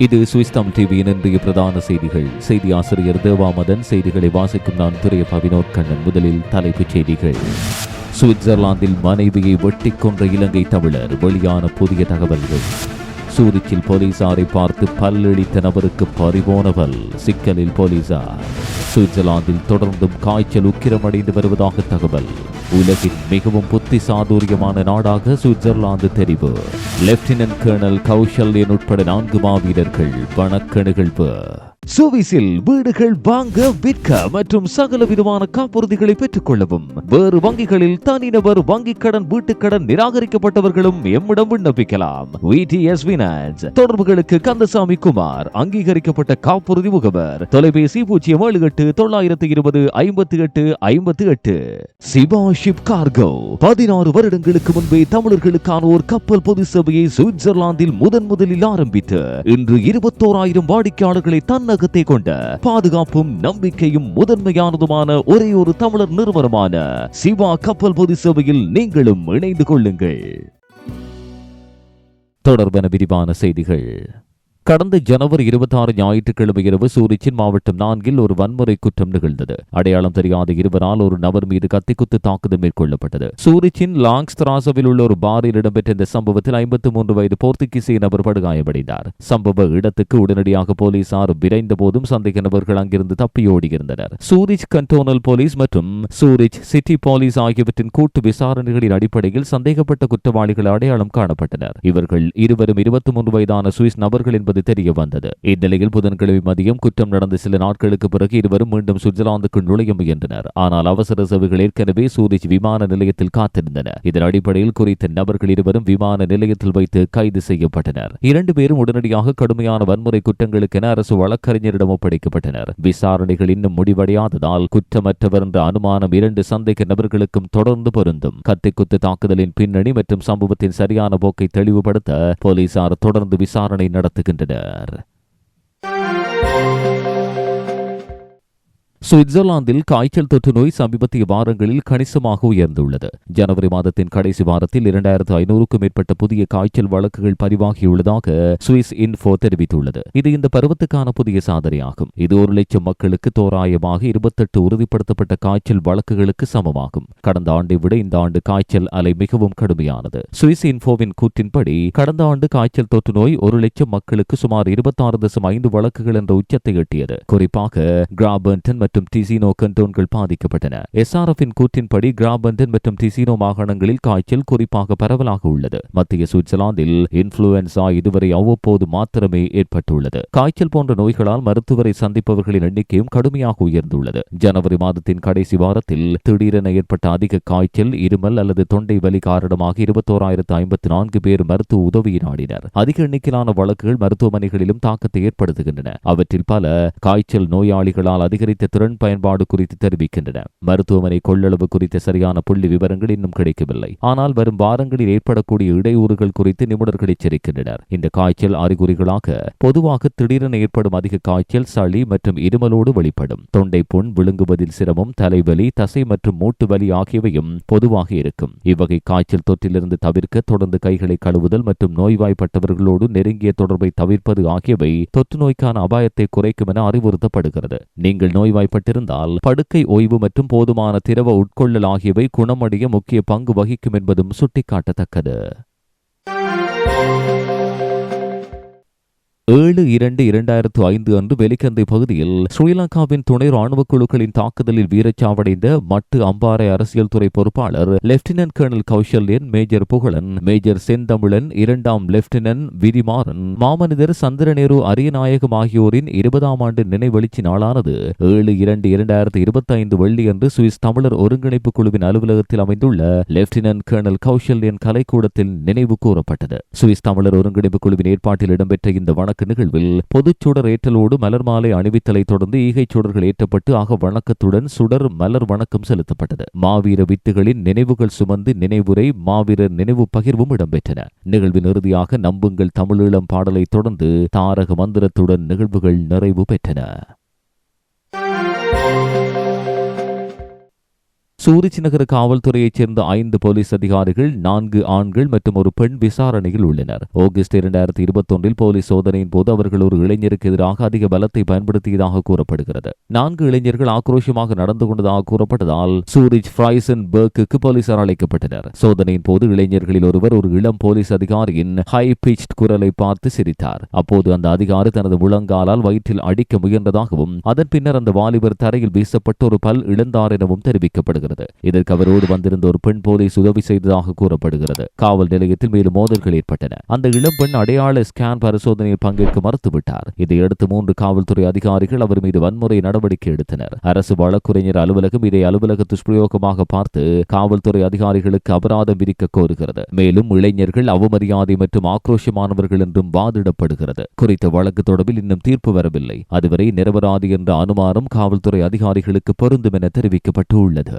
இது சுவிஸ் தமிழ் டிவியின் இன்றைய பிரதான செய்திகள். செய்தி ஆசிரியர் தேவாமதன் செய்திகளை வாசிக்கும் நான் திரைய வினோத் கண்ணன். முதலில் தலைப்புச் செய்திகள். சுவிட்சர்லாந்தில் மனைவியை வெட்டிக் கொன்ற இலங்கை தமிழர். வெளியான புதிய தகவல்கள். சூரிச்சில் போலீசாரை பார்த்து பல்லளித்த நபருக்கு பறிபோனவள் சிக்கலில் போலீசார். சுவிட்சர்லாந்தில் தொடர்ந்தும் காய்ச்சல் உக்கிரமடைந்து வருவதாக தகவல். உலகின் மிகவும் புத்தி சாதுரியமான நாடாக சுவிட்சர்லாந்து தெரிவு. லெப்டினன்ட் கர்னல் கௌஷல்யன் உட்பட நான்கு மாவீரர்கள் வணக்க நிகழ்வு சுவிசில் வீடுகள் வாங்க விற்க மற்றும் சகல விதமான காப்புறுதிகளை பெற்றுக் கொள்ளவும். வேறு வங்கிகளில் தனிநபர் வங்கிக் கடன் வீட்டுக் கடன் நிராகரிக்கப்பட்டவர்களும் எம்மிடம் விண்ணப்பிக்கலாம். தொடர்புகளுக்கு கந்தசாமி குமார் அங்கீகரிக்கப்பட்ட காப்புறுதி முகவர். தொலைபேசி பூஜ்ஜியம் ஏழு எட்டு தொள்ளாயிரத்து இருபது ஐம்பத்தி எட்டு ஐம்பத்தி எட்டு. Siva ship cargo. பதினாறு வருடங்களுக்கு முன்பே தமிழர்களுக்கான ஒரு கப்பல் பொது சபையை சுவிட்சர்லாந்தில் முதன் முதலில் ஆரம்பித்து இன்று இருபத்தோராயிரம் வாடிக்கையாளர்களை தன்னகத்தை கொண்ட பாதுகாப்பும் நம்பிக்கையும் முதன்மையானதுமான ஒரே ஒரு தமிழர் நிறுவனமான சிவா கப்பல் பொது சேவையில் நீங்களும் இணைந்து கொள்ளுங்கள். தொடர்பான விரிவான செய்திகள். கடந்த ஜனவரி இருபத்தி ஆறு ஞாயிற்றுக்கிழமை இரவு சூரிச்சின் மாவட்டம் நான்கில் ஒரு வன்முறை குற்றம் நிகழ்ந்தது. அடையாளம் தெரியாத இருவரால் ஒரு நபர் மீது கத்திக்குத்து தாக்குதல் மேற்கொள்ளப்பட்டது. சூரிச்சின் லாங்ஸ் திராசவில் உள்ள ஒரு பாரில் இடம்பெற்ற இந்த சம்பவத்தில் ஐம்பத்தி மூன்று வயது போர்த்துகீசிய நபர் படுகாயமடைந்தார். சம்பவ இடத்துக்கு உடனடியாக போலீசார் விரைந்த போதும் சந்தேக நபர்கள் அங்கிருந்து தப்பியோடியிருந்தனர் சூரிச் கண்டோனல் போலீஸ் மற்றும் சூரிச் சிட்டி போலீஸ் ஆகியவற்றின் கூட்டு விசாரணைகளின் அடிப்படையில் சந்தேகப்பட்ட குற்றவாளிகள் அடையாளம் காணப்பட்டனர். இவர்கள் இருவரும் இருபத்தி மூன்று வயதான சுவிஸ் நபர்கள் என்பது தெரிய வந்தது. இந்நிலையில் புதன்கிழமை மதியம் குற்றம் நடந்த சில நாட்களுக்கு பிறகு இருவரும் மீண்டும் சுவிட்சர்லாந்துக்கு நுழைய முயன்றனர் ஆனால் அவசர சேவைகள் ஏற்கனவே சூரிச் விமான நிலையத்தில் காத்திருந்தன. இதன் அடிப்படையில் குறித்த நபர்கள் இருவரும் விமான நிலையத்தில் வைத்து கைது செய்யப்பட்டனர். இரண்டு பேரும் உடனடியாக கடுமையான வன்முறை குற்றங்களுக்கென அரசு வழக்கறிஞரிடம் ஒப்படைக்கப்பட்டனர். விசாரணைகள் இன்னும் முடிவடையாததால் குற்றமற்றவர் என்ற அனுமானம் இரண்டு சந்தேக நபர்களுக்கும் தொடர்ந்து பொருந்தும். கத்திக்குத்து தாக்குதலின் பின்னணி மற்றும் சம்பவத்தின் சரியான போக்கை தெளிவுபடுத்த போலீசார் தொடர்ந்து விசாரணை நடத்துகின்றனர். Dadar. சுவிட்சர்லாந்தில் காய்ச்சல் தொற்று நோய் சமீபத்திய வாரங்களில் கணிசமாக உயர்ந்துள்ளது. ஜனவரி மாதத்தின் கடைசி வாரத்தில் இரண்டாயிரத்து ஐநூறுக்கும் மேற்பட்ட புதிய காய்ச்சல் வழக்குகள் பதிவாகியுள்ளதாக சுவிஸ் இன்ஃபோ தெரிவித்துள்ளது. இது இந்த பருவத்துக்கான புதிய சாதனையாகும். இது ஒரு லட்சம் மக்களுக்கு தோராயமாக இருபத்தெட்டு உறுதிப்படுத்தப்பட்ட காய்ச்சல் வழக்குகளுக்கு சமமாகும். கடந்த ஆண்டை விட இந்த ஆண்டு காய்ச்சல் அலை மிகவும் கடுமையானது. சுவிஸ் இன்ஃபோவின் கூற்றின்படி கடந்த ஆண்டு காய்ச்சல் தொற்று நோய் ஒரு லட்சம் மக்களுக்கு சுமார் இருபத்தாறு தசம் ஐந்து வழக்குகள் என்ற உச்சத்தை எட்டியது. குறிப்பாக கிராபர்டன் மற்றும் டிசினோ கண்டோன்கள் பாதிக்கப்பட்டன. எஸ்ஆர்எஃபின் கூற்றின்படி கிராபந்தன் மற்றும் டிசினோ மாகாணங்களில் காய்ச்சல் குறிப்பாக பரவலாக உள்ளது. மத்திய சுவிட்சர்லாந்தில் இன்ஃபுளுன்சா இதுவரை அவ்வப்போது மாத்திரமே ஏற்பட்டுள்ளது. காய்ச்சல் போன்ற நோய்களால் மருத்துவரை சந்திப்பவர்களின் எண்ணிக்கையும் கடுமையாக உயர்ந்துள்ளது. ஜனவரி மாதத்தின் கடைசி வாரத்தில் திடீரென ஏற்பட்ட அதிக காய்ச்சல் இருமல் அல்லது தொண்டை வலி காரணமாக இருபத்தோராயிரத்து ஐம்பத்தி நான்கு பேர் மருத்துவ உதவி நாடினர். அதிக எண்ணிக்கையிலான வழக்குகள் மருத்துவமனைகளிலும் தாக்கத்தை ஏற்படுத்துகின்றன. அவற்றில் பல காய்ச்சல் நோயாளிகளால் அதிகரித்த திறன் பயன்பாடு குறித்து தெரிவிக்கின்றன. மருத்துவமனை கொள்ளளவு குறித்த சரியான புள்ளி விவரங்கள் இன்னும் கிடைக்கவில்லை. ஆனால் வரும் வாரங்களில் ஏற்படக்கூடிய இடையூறுகள் குறித்து நிபுணர்கள் எச்சரிக்கின்றனர். இந்த காய்ச்சல் அறிகுறிகளாக பொதுவாக திடீரென ஏற்படும் அதிக காய்ச்சல் சளி மற்றும் இருமலோடு வெளிப்படும். தொண்டை புண் விழுங்குவதில் சிரமம் தலைவலி தசை மற்றும் மூட்டு வலி ஆகியவையும் பொதுவாக இருக்கும். இவ்வகை காய்ச்சல் தொற்றிலிருந்து தவிர்க்க தொடர்ந்து கைகளை கழுவுதல் மற்றும் நோய்வாய்ப்பட்டவர்களோடு நெருங்கிய தொடர்பை தவிர்ப்பது ஆகியவை தொற்று நோய்க்கான அபாயத்தை குறைக்கும் என அறிவுறுத்தப்படுகிறது. நீங்கள் நோய்வாய் செய்யப்பட்டிருந்தால் படுக்கை ஓய்வு மற்றும் போதுமான திரவ உட்கொள்ளல் ஆகியவை குணமடைய முக்கிய பங்கு வகிக்கும் என்பதும் சுட்டிக்காட்டத்தக்கது. ஏழு இரண்டு இரண்டாயிரத்து ஐந்து அன்று வெலிக்கந்தை பகுதியில் ஸ்ரீலங்காவின் துணை ராணுவ குழுக்களின் தாக்குதலில் வீரச்சாவடைந்த மட்டு அம்பாறை அரசியல் துறை பொறுப்பாளர் lieutenant colonel Kousalyan major Pugazhan major Senthamizhan இரண்டாம் லெப்டினன்ட் விரிமாறன் மாமனிதர் சந்திரநேரு அரியநாயகம் ஆகியோரின் இருபதாம் ஆண்டு நினைவெளிச்சி நாளானது ஏழு இரண்டு இரண்டாயிரத்து இருபத்தி ஐந்து வெள்ளியன்று சுவிஸ் தமிழர் ஒருங்கிணைப்பு குழுவின் அலுவலகத்தில் அமைந்துள்ள லெப்டினன்ட் கர்னல் கௌசல்யன் கலைக்கூடத்தில் நினைவு கூறப்பட்டது. சுவிஸ் தமிழர் ஒருங்கிணைப்பு குழுவின் ஏற்பாட்டில் இடம்பெற்ற இந்த வணக்க நிகழ்வில் பொதுச்சுடர் ஏற்றலோடு மலர் மாலை அணிவித்தலை தொடர்ந்து ஈகைச் சுடர்கள் ஏற்றப்பட்டு ஆக வணக்கத்துடன் சுடர் மலர் வணக்கம் செலுத்தப்பட்டது. மாவீர வித்துகளின் நினைவுகள் சுமந்து நினைவுரை மாவீரர் நினைவு பகிர்வும் இடம்பெற்றன. நிகழ்வின் இறுதியாக நம்புங்கள் தமிழீழம் பாடலை தொடர்ந்து தாரக மந்திரத்துடன் நிகழ்வுகள் நிறைவு பெற்றன. சூரிச் நகர காவல்துறையைச் சேர்ந்த ஐந்து போலீஸ் அதிகாரிகள் நான்கு ஆண்கள் மற்றும் ஒரு பெண் விசாரணையில் உள்ளனர். ஆகஸ்ட் இரண்டாயிரத்தி இருபத்தி ஒன்றில் போலீஸ் சோதனையின் போது அவர்கள் ஒரு இளைஞருக்கு எதிராக அதிக பலத்தை பயன்படுத்தியதாக கூறப்படுகிறது. நான்கு இளைஞர்கள் ஆக்ரோஷமாக நடந்து கொண்டதாக கூறப்பட்டதால் சூரிச் ஃப்ரைசன் பர்க்கு போலீசார் அழைக்கப்பட்டனர். சோதனையின் போது இளைஞர்களில் ஒருவர் ஒரு இளம் போலீஸ் அதிகாரியின் ஹை பிச்ட் குரலை பார்த்து சிரித்தார். அப்போது அந்த அதிகாரி தனது முழங்காலால் வயிற்றில் அடிக்க முயன்றதாகவும் அதன் பின்னர் அந்த வாலிபர் தரையில் வீசப்பட்டு ஒரு பல் இழந்தார் எனவும் தெரிவிக்கப்படுகிறது. இதற்கு அவரோடு வந்திருந்த ஒரு பெண் போலீஸ் உதவி செய்ததாக கூறப்படுகிறது. காவல் நிலையத்தில் மேலும் மோதல்கள் ஏற்பட்டன. அந்த இளம் பெண் அடையாள ஸ்கேன் பரிசோதனையில் பங்கேற்க மறுத்துவிட்டார். இதையடுத்து மூன்று காவல்துறை அதிகாரிகள் அவர் மீது வன்முறை நடவடிக்கை எடுத்தனர். அரசு வழக்குரைஞர் அலுவலகம் இதை அலுவலக துஷ்பிரயோகமாக பார்த்து காவல்துறை அதிகாரிகளுக்கு அபராதம் விதிக்க கோருகிறது. மேலும் இளைஞர்கள் அவமரியாதை மற்றும் ஆக்ரோஷமானவர்கள் என்றும் வாதிடப்படுகிறது. குறித்த வழக்கு தொடர்பில் இன்னும் தீர்ப்பு வரவில்லை. அதுவரை நிரபராதி என்ற அனுமானம் காவல்துறை அதிகாரிகளுக்கு பொருந்தும் என தெரிவிக்கப்பட்டுள்ளது.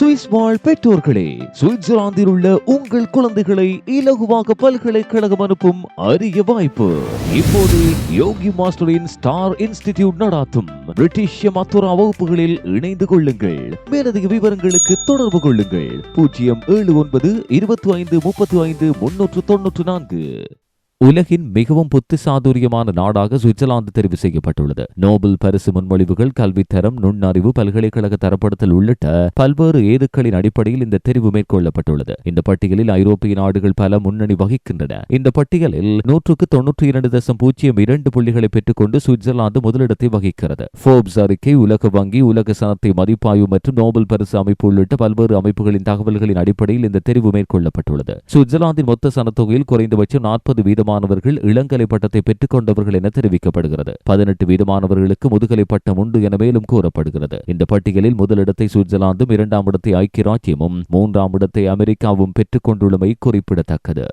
சுவிஸ் வாழ் பெற்றோர்களே சுவிட்சர்லாந்தில் உள்ள உங்கள் குழந்தைகளை இலகுவாக பல்கலைக்கழகம் அனுப்பும் அரிய வாய்ப்பு. இப்போது யோகி மாஸ்டரின் ஸ்டார் இன்ஸ்டிடியூட் நடாத்தும் பிரிட்டிஷ் மத்துரா வகுப்புகளில் இணைந்து கொள்ளுங்கள். மேலதிக விவரங்களுக்கு தொடர்பு கொள்ளுங்கள். பூஜ்ஜியம் ஏழு ஒன்பது இருபத்தி ஐந்து முப்பத்தி ஐந்து முன்னூற்று தொன்னூற்று நான்கு. உலகின் மிகவும் புத்திசாதுரியமான நாடாக சுவிட்சர்லாந்து தெரிவு செய்யப்பட்டுள்ளது. நோபல் பரிசு முன்மொழிவுகள் கல்வித்தரம் நுண்ணறிவு பல்கலைக்கழக தரப்படுத்தல் உள்ளிட்ட பல்வேறு ஏதுக்களின் அடிப்படையில் இந்த தெரிவு மேற்கொள்ளப்பட்டுள்ளது. இந்த பட்டியலில் ஐரோப்பிய நாடுகள் பல முன்னணி வகிக்கின்றன. இந்த பட்டியலில் நூற்றுக்கு தொன்னூற்றி இரண்டு தசம் பூஜ்ஜியம் இரண்டு புள்ளிகளை பெற்றுக்கொண்டு சுவிட்சர்லாந்து முதலிடத்தை வகிக்கிறது. போர்ப்ஸ் அறிக்கை உலக வங்கி உலக சனத்தை மதிப்பாய்வு மற்றும் நோபல் பரிசு அமைப்பு உள்ளிட்ட பல்வேறு அமைப்புகளின் தகவல்களின் அடிப்படையில் இந்த தெரிவு மேற்கொள்ளப்பட்டுள்ளது. சுவிட்சர்லாந்தின் மொத்த சனத்தொகையில் குறைந்தபட்சம் நாற்பது வீதம் வீதமானவர்கள் இளங்கலை பட்டத்தை பெற்றுக் கொண்டவர்கள் என தெரிவிக்கப்படுகிறது. பதினெட்டு வீதமானவர்களுக்கு முதுகலை பட்டம் உண்டு என மேலும் கூறப்படுகிறது. இந்த பட்டியலில் முதலிடத்தை சுவிட்சர்லாந்தும் இரண்டாம் இடத்தை ஐக்கிய ராஜ்யமும் மூன்றாம் இடத்தை அமெரிக்காவும் பெற்றுக் கொண்டுள்ளமை குறிப்பிடத்தக்கது.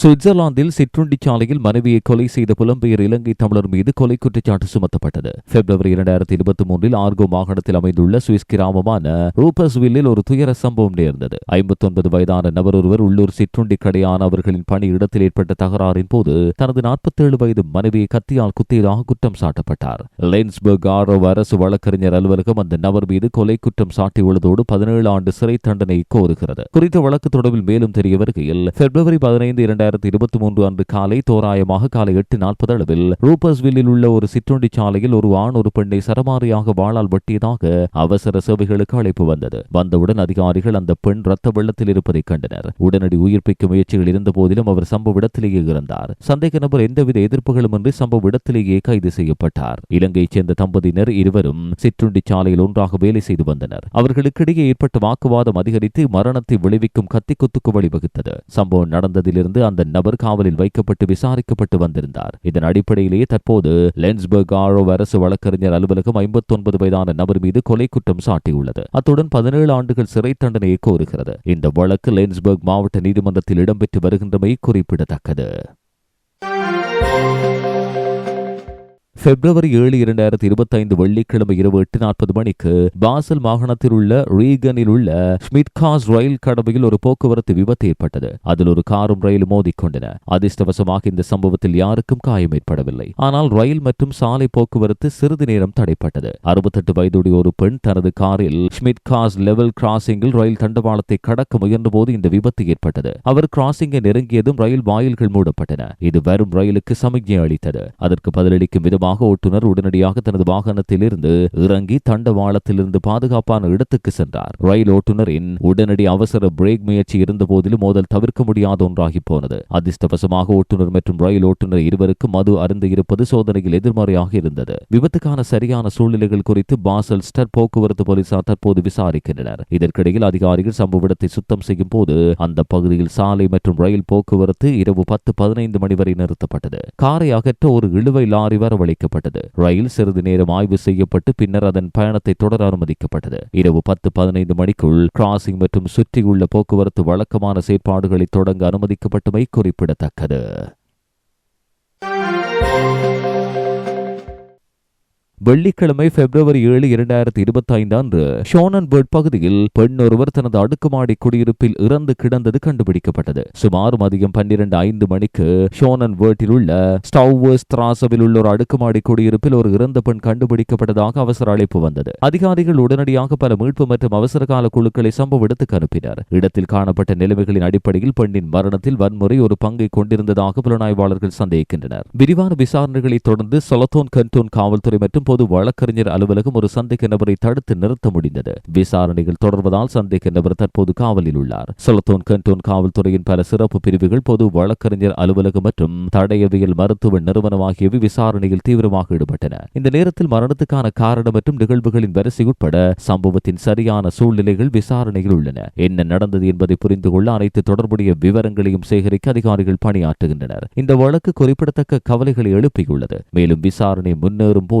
சுவிட்சர்லாந்தில் சிற்றுண்டி சாலையில் மனைவியை கொலை செய்த புலம்பெயர் இலங்கை தமிழர் மீது கொலை குற்றச்சாட்டு சுமத்தப்பட்டது. பிப்ரவரி இரண்டாயிரத்தி இருபத்தி மூன்றில் ஆர்கோ மாகாணத்தில் அமைந்துள்ள சுவிஸ் கிராமமான ரூபஸ்வில்லில் ஒரு துயர சம்பவம் நேர்ந்தது. ஐம்பத்தி ஒன்பது வயதான நபர் ஒருவர் உள்ளூர் சிற்றுண்டி கடையான அவர்களின் பணி இடத்தில் ஏற்பட்ட தகராறின் போது தனது நாற்பத்தேழு வயது மனைவியை கத்தியால் குத்தியதாக குற்றம் சாட்டப்பட்டார். லென்ஸ்பர்க் ஆரோ அரசு வழக்கறிஞர் அலுவலகம் அந்த நபர் மீது கொலை குற்றம் சாட்டியுள்ளதோடு பதினேழு ஆண்டு சிறை தண்டனை கோருகிறது. குறித்த வழக்கு தொடர்பில் மேலும் தெரிய வருகையில் பிப்ரவரி பதினைந்து இரண்டு இரண்டாயிரத்தி இருபத்தி மூன்று அன்று காலை தோராயமாக காலை எட்டு நாற்பது அளவில் ரூபர்ஸ்வில்லில் உள்ள ஒரு சிற்றுண்டி சாலையில் ஒரு ஆண் ஒரு பெண்ணை சரமாரியாக வாழால் வெட்டியதாக அவசர சேவைகளுக்கு அழைப்பு வந்தது. வந்தவுடன் அதிகாரிகள் அந்த பெண் ரத்த வெள்ளத்தில் இருப்பதை கண்டனர். உடனடி உயிர்ப்பிக்கும் முயற்சிகள் இருந்த போதிலும் அவர் சம்பவ இடத்திலேயே இறந்தார். சந்தேக நபர் எந்தவித எதிர்ப்புகளும் இன்றி சம்பவ இடத்திலேயே கைது செய்யப்பட்டார். இலங்கையைச் சேர்ந்த தம்பதியினர் இருவரும் சிற்றுண்டி சாலையில் ஒன்றாக வேலை செய்து வந்தனர். அவர்களுக்கிடையே ஏற்பட்ட வாக்குவாதம் அதிகரித்து மரணத்தை விளைவிக்கும் கத்திக்குத்துக்கு வழிவகுத்தது. சம்பவம் நடந்ததிலிருந்து அந்த நபர் காவலில் வைக்கப்பட்டு விசாரிக்கப்பட்டு வந்திருந்தார். இதன் அடிப்படையிலேயே தற்போது லென்ஸ்பர்க் ஆரோ அரசு வழக்கறிஞர் அலுவலகம் ஐம்பத்தி ஒன்பது வயதான நபர் மீது கொலை குற்றம் சாட்டியுள்ளது. அத்துடன் பதினேழு ஆண்டுகள் சிறை தண்டனையை கோருகிறது. இந்த வழக்கு லென்ஸ்பர்க் மாவட்ட நீதிமன்றத்தில் இடம்பெற்று வருகின்றமை குறிப்பிடத்தக்கது. பிப்ரவரி ஏழு இரண்டாயிரத்தி இருபத்தி ஐந்து வெள்ளிக்கிழமை இரவு எட்டு நாற்பது மணிக்கு பாசல் மாகாணத்தில் உள்ள ரீகனில் உள்ள ஸ்மிட்காஸ் ரயில் கடவையில் ஒரு போக்குவரத்து விபத்து ஏற்பட்டது. அதில் ஒரு காரும் ரயிலும் மோதிக்கொண்டன. அதிர்ஷ்டவசமாக இந்த சம்பவத்தில் யாருக்கும் காயம் ஏற்படவில்லை. ஆனால் ரயில் மற்றும் சாலை போக்குவரத்து சிறிது நேரம் தடைப்பட்டது. அறுபத்தெட்டு வயதுடைய ஒரு பெண் தனது காரில் ஸ்மிட்காஸ் லெவல் கிராசிங்கில் ரயில் தண்டவாளத்தை கடக்க முயன்றபோது இந்த விபத்து ஏற்பட்டது. அவர் கிராசிங்கை நெருங்கியதும் ரயில் வாயில்கள் மூடப்பட்டன. இது வரும் ரயிலுக்கு சமிக்ஞை அளித்தது. அதற்கு பதிலளிக்கும் விதமாக காரணமாக ஓட்டுநர் உடனடியாக தனது வாகனத்திலிருந்து இறங்கி தண்டவாளத்திலிருந்து பாதுகாப்பான இடத்துக்கு சென்றார். ரயில் ஓட்டுநரின் உடனடி அவசர பிரேக் முயற்சி இருந்த போதிலும் மோதல் தவிர்க்க முடியாத ஒன்றாகி போனது. அதிர்ஷ்டவசமாக ஓட்டுநர் மற்றும் ரயில் ஓட்டுநர் இருவருக்கும் மது அருந்து இருப்பது சோதனையில் எதிர்மறையாக இருந்தது. விபத்துக்கான சரியான சூழ்நிலைகள் குறித்து பாசல் ஸ்டர் போக்குவரத்து போலீசார் தற்போது விசாரிக்கின்றனர். இதற்கிடையில் அதிகாரிகள் சம்பவ இடத்தை சுத்தம் செய்யும் போது அந்த பகுதியில் சாலை மற்றும் ரயில் போக்குவரத்து இரவு பத்து பதினைந்து மணி வரை நிறுத்தப்பட்டது. காரை அகற்ற ஒரு இழுவை லாரி வரவழைக்க அனுமதிக்கப்பட்டது. ரயில் சிறிது நேரம் ஆய்வு செய்யப்பட்டு பின்னர் அதன் பயணத்தை தொடர அனுமதிக்கப்பட்டது. இரவு பத்து பதினைந்து மணிக்குள் கிராசிங் மற்றும் சுற்றியுள்ள போக்குவரத்து வழக்கமான செயற்பாடுகளை தொடங்க அனுமதிக்கப்பட்டமை குறிப்பிடத்தக்கது. வெள்ளிக்கிழமை பிப்ரவரி ஏழு இரண்டாயிரத்தி இருபத்தி ஐந்து அன்று ஷோனன்பர்ட் பகுதியில் பெண் ஒருவர் தனது அடுக்குமாடி குடியிருப்பில் இறந்து கிடந்தது கண்டுபிடிக்கப்பட்டது. சுமார் மதியம் பன்னிரண்டு ஐந்து மணிக்கு ஷோனன்பர்ட்டில் உள்ள ஸ்டவ்வர்ஸ் திராசவில் உள்ள ஒரு அடுக்குமாடி குடியிருப்பில் ஒரு இறந்த பெண் கண்டுபிடிக்கப்பட்டதாக அவசர அழைப்பு வந்தது. அதிகாரிகள் உடனடியாக பல மீட்பு மற்றும் அவசர கால குழுக்களை சம்பவ இடத்துக்கு அனுப்பினர். இடத்தில் காணப்பட்ட நிலைமைகளின் அடிப்படையில் பெண்ணின் மரணத்தில் வன்முறை ஒரு பங்கை கொண்டிருந்ததாக புலனாய்வாளர்கள் சந்தேகிக்கின்றனர். விரிவான விசாரணைகளை தொடர்ந்து சொலத்தோன் கண்டோன் காவல்துறை மற்றும் அப்போது வழக்கறிஞர் அலுவலகம் ஒரு சந்தேக நபரை தடுத்து நிறுத்த முடிந்தது. விசாரணைகள் தொடர்வதால் சந்தேக நபர் தற்போது காவலில் உள்ளார். சொலத்தோன் கண்டோன் காவல்துறையின் பல சிறப்பு பிரிவுகள் பொது வழக்கறிஞர் அலுவலகம் மற்றும் தடயவியல் மருத்துவ நிறுவனம் ஆகியவை விசாரணையில் தீவிரமாக ஈடுபட்டன. இந்த நேரத்தில் மரணத்துக்கான காரணம் மற்றும் நிகழ்வுகளின் வரிசை உட்பட சம்பவத்தின் சரியான சூழ்நிலைகள் விசாரணையில் உள்ளன. என்ன நடந்தது என்பதை புரிந்து கொள்ள அனைத்து தொடர்புடைய விவரங்களையும் சேகரிக்க அதிகாரிகள் பணியாற்றுகின்றனர். இந்த வழக்கு குறிப்பிடத்தக்க கவலைகளை எழுப்பியுள்ளது. மேலும் விசாரணை முன்னேறும் போது